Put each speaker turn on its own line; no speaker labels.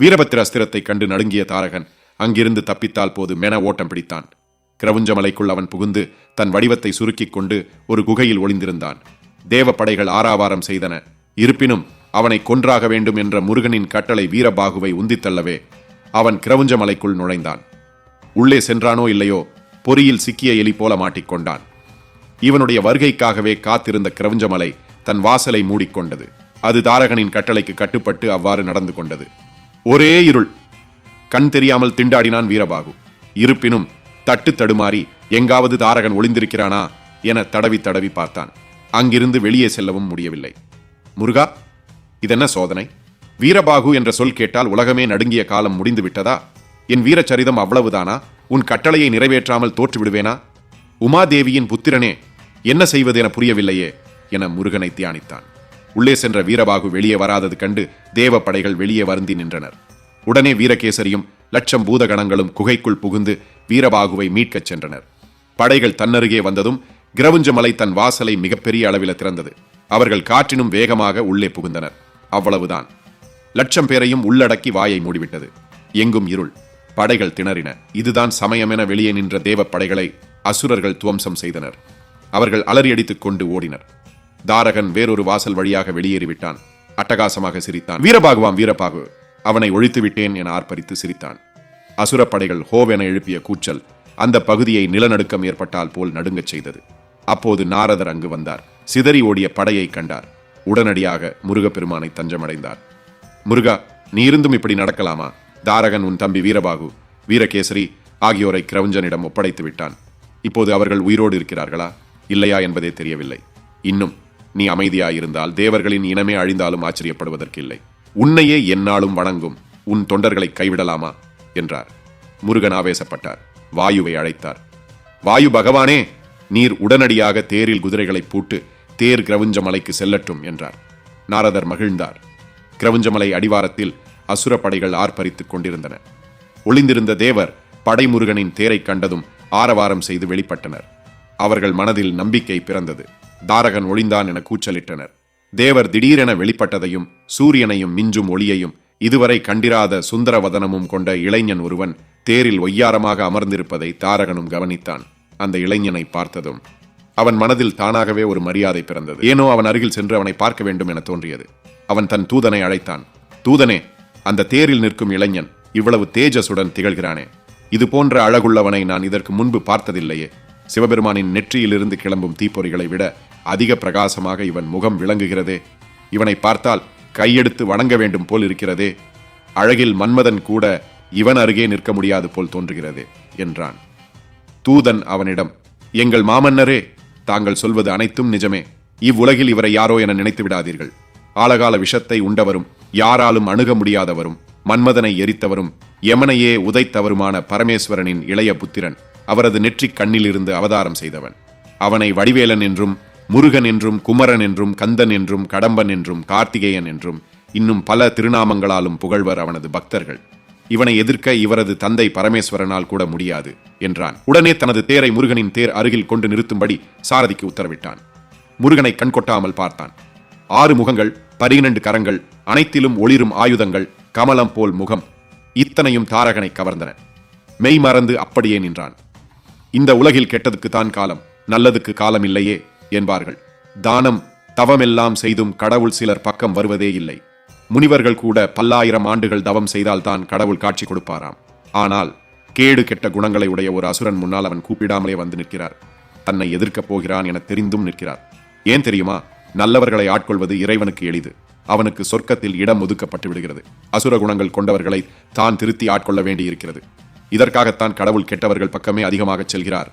வீரபத்திர அஸ்திரத்தை கண்டு நடுங்கிய தாரகன் அங்கிருந்து தப்பித்தால் போது மென ஓட்டம் பிடித்தான். கிரவுஞ்சமலைக்குள் அவன் புகுந்து தன் வடிவத்தை சுருக்கிக் கொண்டு ஒரு குகையில் ஒளிந்திருந்தான். தேவ படைகள் ஆராவாரம் செய்தன. இருப்பினும் அவனை கொன்றாக வேண்டும் என்ற முருகனின் கட்டளை வீரபாகுவை உந்தித்தள்ளவே அவன் கிரவுஞ்சமலைக்குள் நுழைந்தான். உள்ளே சென்றானோ இல்லையோ பொறியில் சிக்கிய எலி போல மாட்டிக்கொண்டான் இவனுடைய வருகைக்காகவே காத்திருந்த கிரவுஞ்சமலை தன் வாசலை மூடிக்கொண்டது அது தாரகனின் கட்டளைக்கு கட்டுப்பட்டு அவ்வாறு நடந்து கொண்டது. ஒரே இருள். கண் தெரியாமல் திண்டாடினான் வீரபாகு. இருப்பினும் தட்டு தடுமாறி எங்காவது தாரகன் ஒளிந்திருக்கிறானா என தடவி தடவி பார்த்தான். அங்கிருந்து வெளியே செல்லவும் முடியவில்லை. முருகா இதென்ன சோதனை? வீரபாகு என்ற சொல் கேட்டால் உலகமே நடுங்கிய காலம் முடிந்து விட்டதா? என் வீரச்சரிதம் அவ்வளவுதானா? உன் கட்டளையை நிறைவேற்றாமல் தோற்று விடுவேனா உமாதேவியின் புத்திரனே என்ன செய்வது என புரியவில்லையே என முருகனை தியானித்தான். உள்ளே சென்ற வீரபாகு வெளியே வராதது கண்டு தேவ படைகள் வெளியே வருந்தி நின்றனர். உடனே வீரகேசரியும் லட்சம் பூதகணங்களும் குகைக்குள் புகுந்து வீரபாகுவை மீட்கச் சென்றனர். படைகள் தன்னருகே வந்ததும் கிரவுஞ்சமலை தன் வாசலை மிகப்பெரிய அளவில் திறந்தது. அவர்கள் காற்றினும் வேகமாக உள்ளே புகுந்தனர். அவ்வளவுதான். லட்சம் பேரையும் உள்ளடக்கி வாயை மூடிவிட்டது. எங்கும் இருள். படைகள் திணறின. இதுதான் சமயமென வெளியே நின்ற தேவ படைகளை அசுரர்கள் துவம்சம் செய்தனர். அவர்கள் அலறியடித்துக் கொண்டு ஓடினர். தாரகன் வேறொரு வாசல் வழியாக வெளியேறிவிட்டான். அட்டகாசமாக சிரித்தான். வீரபாகுவாம் வீரபாகு. அவனை ஒழித்து விட்டேன் என ஆர்ப்பரித்து சிரித்தான். அசுரப்படைகள் ஹோவென எழுப்பிய கூச்சல் அந்த பகுதியை நிலநடுக்கம் ஏற்பட்டால் போல் நடுங்கச் செய்தது. அப்போது நாரதர் அங்கு வந்தார். சிதறி ஓடிய படையை கண்டார். உடனடியாக முருகப்பெருமானை தஞ்சமடைந்தார். முருகா நீ இருந்தும் இப்படி நடக்கலாமா? தாரகன் உன் தம்பி வீரபாகு வீரகேசரி ஆகியோரை கிரவுஞ்சனிடம் ஒப்படைத்து விட்டான். இப்போது அவர்கள் உயிரோடு இருக்கிறார்களா? இல்லையா என்பதே தெரியவில்லை. இன்னும் நீ அமைதியாயிருந்தால் தேவர்களின் இனமே அழிந்தாலும் ஆச்சரியப்படுவதற்கில்லை. உன்னையே என்னாலும் வணங்கும். உன் தொண்டர்களை கைவிடலாமா? என்றார். முருகன் ஆவேசப்பட்டார். வாயுவை அழைத்தார். வாயு பகவானே நீர் உடனடியாக தேரில் குதிரைகளை பூட்டு தேர் கிரவுஞ்ச மலைக்கு செல்லட்டும் என்றார். நாரதர் மகிழ்ந்தார். கிரவுஞ்சமலை அடிவாரத்தில் அசுர படைகள் ஆர்ப்பரித்துக் கொண்டிருந்தன. ஒளிந்திருந்த தேவர் படைமுருகனின் தேரைக் கண்டதும் ஆரவாரம் செய்து வெளிப்பட்டனர். அவர்கள் மனதில் நம்பிக்கை பிறந்தது. தாரகன் ஒளிந்தான் என கூச்சலிட்டனர். தேவர் திடீரென வெளிப்பட்டதையும் சூரியனையும் மிஞ்சும் ஒளியையும் இதுவரை கண்டிராத சுந்தரவதனமும் கொண்ட இளைஞன் ஒருவன் தேரில் ஒய்யாரமாக அமர்ந்திருப்பதை தாரகனும் கவனித்தான். அந்த இளைஞனை பார்த்ததும் அவன் மனதில் தானாகவே ஒரு மரியாதை பிறந்தது. ஏனோ அவன் அருகில் சென்று அவனை பார்க்க வேண்டும் என தோன்றியது. அவன் தன் தூதனை அழைத்தான். தூதனே அந்த தேரில் நிற்கும் இளைஞன் இவ்வளவு தேஜஸுடன் திகழ்கிறானே. இது போன்ற அழகுள்ளவனை நான் இதற்கு முன்பு பார்த்ததில்லையே. சிவபெருமானின் நெற்றியிலிருந்து கிளம்பும் தீப்பொறிகளை விட அதிக பிரகாசமாக இவன் முகம் விளங்குகிறதே. இவனை பார்த்தால் கையெடுத்து வணங்க வேண்டும் போல் இருக்கிறதே. அழகில் மன்மதன் கூட இவன் அருகே நிற்க முடியாது போல் தோன்றுகிறது என்றான். தூதன் அவனிடம் எங்கள் மாமன்னரே தாங்கள் சொல்வது அனைத்தும் நிஜமே. இவ்வுலகில் இவரை யாரோ என நினைத்து விடாதீர்கள். ஆழகால விஷத்தை உண்டவரும் யாராலும் அணுக முடியாதவரும் மன்மதனை எரித்தவரும் யமனையே உதைத்தவருமான பரமேஸ்வரனின் இளைய புத்திரன். அவரது நெற்றிக் கண்ணிலிருந்து அவதாரம் செய்தவன். அவனை வடிவேலன் என்றும் முருகன் என்றும் குமரன் என்றும் கந்தன் என்றும் கடம்பன் என்றும் கார்த்திகேயன் என்றும் இன்னும் பல திருநாமங்களாலும் புகழ்வர் அவனது பக்தர்கள். இவனை எதிர்க்க இவரது தந்தை பரமேஸ்வரனால் கூட முடியாது என்றான். உடனே தனது தேரை முருகனின் தேர் அருகில் கொண்டு நிறுத்தும்படி சாரதிக்கு உத்தரவிட்டான். முருகனை கண்கொட்டாமல் பார்த்தான். ஆறு முகங்கள் பரிநண்டு கரங்கள் அனைத்திலும் ஒளிரும் ஆயுதங்கள் கமலம் போல் முகம் இத்தனையும் தாரகனை கவர்ந்தன. மெய் மறந்து அப்படியே நின்றான். இந்த உலகில் கெட்டதுக்கு தான் காலம் நல்லதுக்கு காலம் இல்லையே என்பார்கள். தானம் தவமெல்லாம் செய்தும் கடவுள் சிலர் பக்கம் வருவதே இல்லை. முனிவர்கள் கூட பல்லாயிரம் ஆண்டுகள் தவம் செய்தால்தான் கடவுள் காட்சி கொடுப்பாராம். ஆனால் கேடு கெட்ட குணங்களை உடைய ஒரு அசுரன் முன்னால் அவன் கூப்பிடாமலே வந்து நிற்கிறார். தன்னை எதிர்க்கப் போகிறான் என தெரிந்தும் நிற்கிறார். ஏன் தெரியுமா? நல்லவர்களை ஆட்கொள்வது இறைவனுக்கு எளிது. அவனுக்கு சொர்க்கத்தில் இடம் ஒதுக்கப்பட்டு விடுகிறது. அசுர குணங்கள் கொண்டவர்களை தான் திருத்தி ஆட்கொள்ள வேண்டியிருக்கிறது. இதற்காகத்தான் கடவுள் கெட்டவர்கள் பக்கமே அதிகமாக செல்கிறார்.